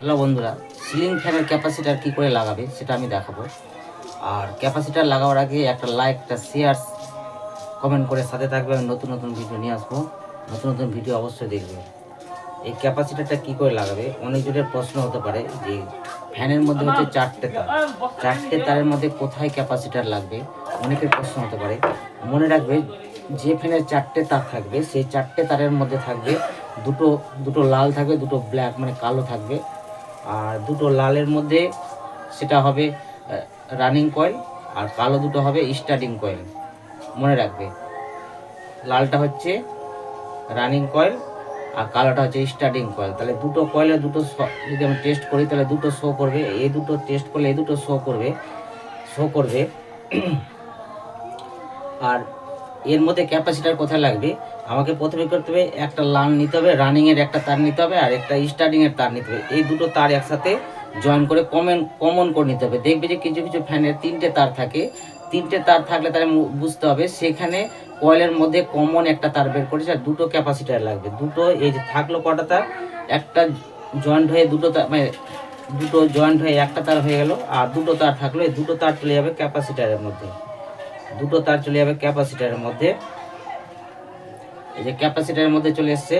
Hello বন্ধুরা ceiling ফ্যানের capacitor কি করে লাগাবে সেটা আমি দেখাবো। আর ক্যাপাসিটার লাগাবার আগে একটা লাইক একটা শেয়ার কমেন্ট করে সাথে থাকবে। আমি নতুন নতুন ভিডিও নিয়ে আসব। নতুন নতুন ভিডিও অবশ্যই দেখবে। এই ক্যাপাসিটারটা কি করে লাগাবে? অনেক জনের প্রশ্ন হতে পারে যে ফ্যানের মধ্যে হচ্ছে চারটে তার। চারটে তারের মধ্যে কোথায় ক্যাপাসিটার লাগবে? অনেকের প্রশ্ন হতে পারে। মনে রাখবে, যে ফ্যানের চারটে তার থাকবে, সেই চারটে তারের মধ্যে থাকবে দুটো দুটো লাল থাকবে, দুটো ব্ল্যাক মানে কালো থাকবে। আর দুটো লালের মধ্যে সেটা হবে রানিং কয়েল আর কালো দুটো হবে স্টার্টিং কয়েল মনে রাখবে। লালটা হচ্ছে রানিং কয়েল আর কালোটা হচ্ছে স্টার্টিং কয়েল তাহলে দুটো কয়েলে দুটো যদি আমি টেস্ট করি, তাহলে দুটো শো করবে। এই দুটো টেস্ট করলে এই দুটো শো করবে। শো করবে। আর এর মধ্যে ক্যাপাসিটার কোথায় লাগবে? আমাকে প্রথমে করতে হবে একটা লান নিতে হবে রানিংয়ের একটা তার নিতে হবে আর একটা স্টার্টিংয়ের তার নিতে হবে। এই দুটো তার একসাথে জয়েন করে কমন কমন করে নিতে হবে। দেখবে যে কিছু কিছু ফ্যানের তিনটে তার থাকে। তিনটে তার থাকলে তাহলে বুঝতে হবে সেখানে কয়েলের মধ্যে কমন একটা তার বের করেছে আর দুটো ক্যাপাসিটার লাগবে। দুটো এই যে থাকল কটা তার, একটা জয়েন্ট হয়ে দুটো তার মানে দুটো জয়েন্ট হয়ে একটা তার হয়ে গেল আর দুটো তার থাকল, এই দুটো তার চলে যাবে ক্যাপাসিটারের মধ্যে। দুটো তার চলে যাবে ক্যাপাসিটারের মধ্যে। এই যে ক্যাপাসিটারের মধ্যে চলে এসছে।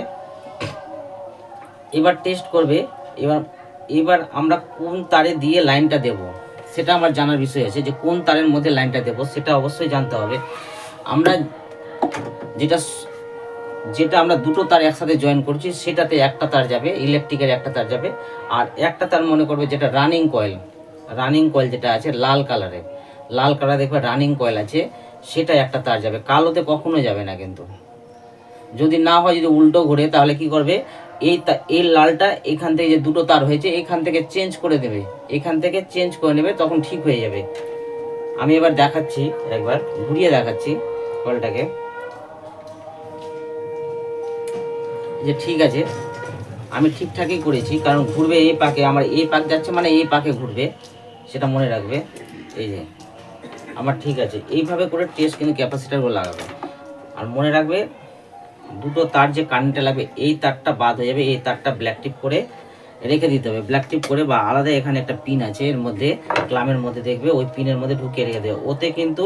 এবার টেস্ট করবে, এবার এবার আমরা কোন তারে দিয়ে লাইনটা দেব, সেটা আমার জানার বিষয় আছে যে কোন তারের মধ্যে লাইনটা দেব, সেটা অবশ্যই জানতে হবে। আমরা যেটা যেটা আমরা দুটো তার একসাথে জয়েন করছি, সেটাতে একটা তার যাবে ইলেকট্রিকের একটা তার যাবে। আর একটা তার মনে করবে যেটা রানিং কয়েল রানিং কয়েল যেটা আছে, লাল কালারের লাল কালার দেখবে রানিং কয়েল আছে সেটা একটা তার যাবে। কালোতে কখনো যাবে না কিন্তু। যদি না হয়, যদি উল্টো ঘুরে, তাহলে কি করবে? এই এই লালটা এখান থেকে যে দুটো তার হয়েছে, এখান থেকে চেঞ্জ করে দেবে। এখান থেকে চেঞ্জ করে নেবে, তখন ঠিক হয়ে যাবে। আমি এবার দেখাচ্ছি, একবার ঘুরিয়ে দেখাচ্ছি কলটাকে। যে ঠিক আছে, আমি ঠিকঠাকই করেছি, কারণ ঘুরবে এই পাকে, আমার এই পাক যাচ্ছে মানে এই পাকে ঘুরবে, সেটা মনে রাখবে। এই যে আমার ঠিক আছে। এইভাবে করে টেস্ট কিন্তু ক্যাপাসিটারগুলো লাগাবে। আর মনে রাখবে, দুটো তার যে কারেন্টে লাগবে, এই তারটা বাদ হয়ে যাবে, এই তারটা ব্ল্যাক টিপ করে রেখে দিতে হবে। ব্ল্যাক টিপ করে বা আলাদা এখানে একটা পিন আছে, এর মধ্যে, ক্লামের মধ্যে দেখবে, ওই পিনের মধ্যে ঢুকিয়ে রেখে দেবে। ওতে কিন্তু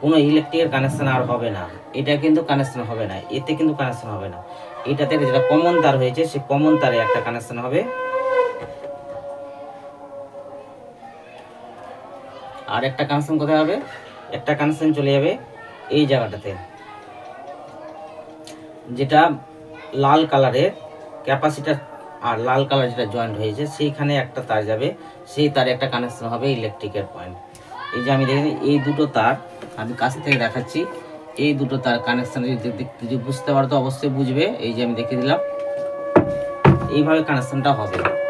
কোনো ইলেকট্রিকের কানেকশান আর হবে না। এটা কিন্তু কানেকশান হবে না। এতে কিন্তু কানেকশান হবে না। এটাতে যেটা কমন তার হয়েছে সেই কমন তারে একটা কানেকশান হবে। আর একটা কানেকশন কোথায় হবে? একটা কানেকশন চলে যাবে এই জায়গাটাতে। যেটা লাল কালারের ক্যাপাসিটার আর লাল কালার যেটা জয়েন্ট হয়েছে, সেইখানে একটা তার যাবে, সেই তারে একটা কানেকশন হবে ইলেকট্রিকের পয়েন্ট এই যে আমি দেখেন, এই দুটো তার আমি কাছ থেকে দেখাচ্ছি, এই দুটো তার কানেকশন যদি দেখ- বুঝতে পারো তো অবশ্যই বুঝবে। এই যে আমি দেখিয়ে দিলাম, এইভাবে কানেকশনটা হবে।